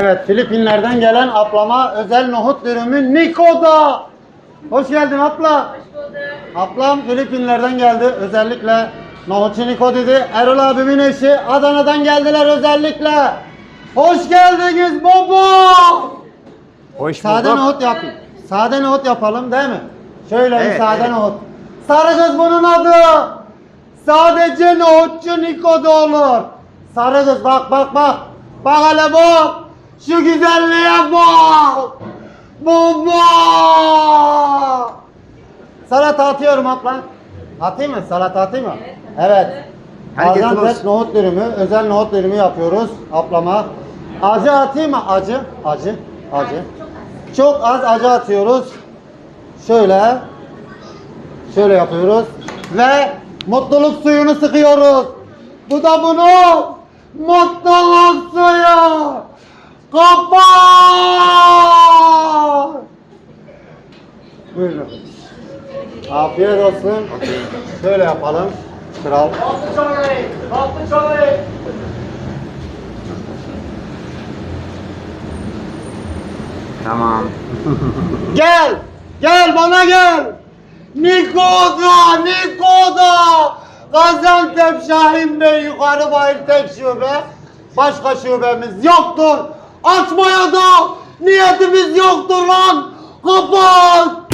Evet Filipinler'den gelen ablama özel nohut dürümü Niko'da. Hoş geldin abla. Ablam Filipinler'den geldi. Özellikle nohutçu Niko dedi. Erol abimin eşi Adana'dan geldiler özellikle. Hoş geldiniz baba. Hoş Sade bulduk. nohut yapayım. Sade nohut yapalım değil mi? Şöyle bir Evet, sade evet. nohut. Sarı kız bunun adı. Sadece nohutçu Niko'da olur. Sarı kız bak bak bak. Bak hele bak. Şu güzelliğe bak. Baba. Salata atıyorum abla. Atayım mı? Salata atayım mı? Evet. Herkes Gaziantep olsun. nohut dürümü, özel nohut dürümü yapıyoruz ablama. Acı atayım mı? Acı, acı, acı. Çok az acı atıyoruz. Şöyle. Şöyle yapıyoruz. Ve mutluluk suyunu sıkıyoruz. Bu da bunun mutluluk. Kapat! Buyurun. Afiyet olsun. Şöyle yapalım. Kral. Tamam. Gel! Gel bana gel! Nikoda! Nikoda! Gaziantep Şahin Bey yukarı bayır tek şube. Başka şubemiz yoktur. Açmaya da niyetimiz yoktur lan! Kapat!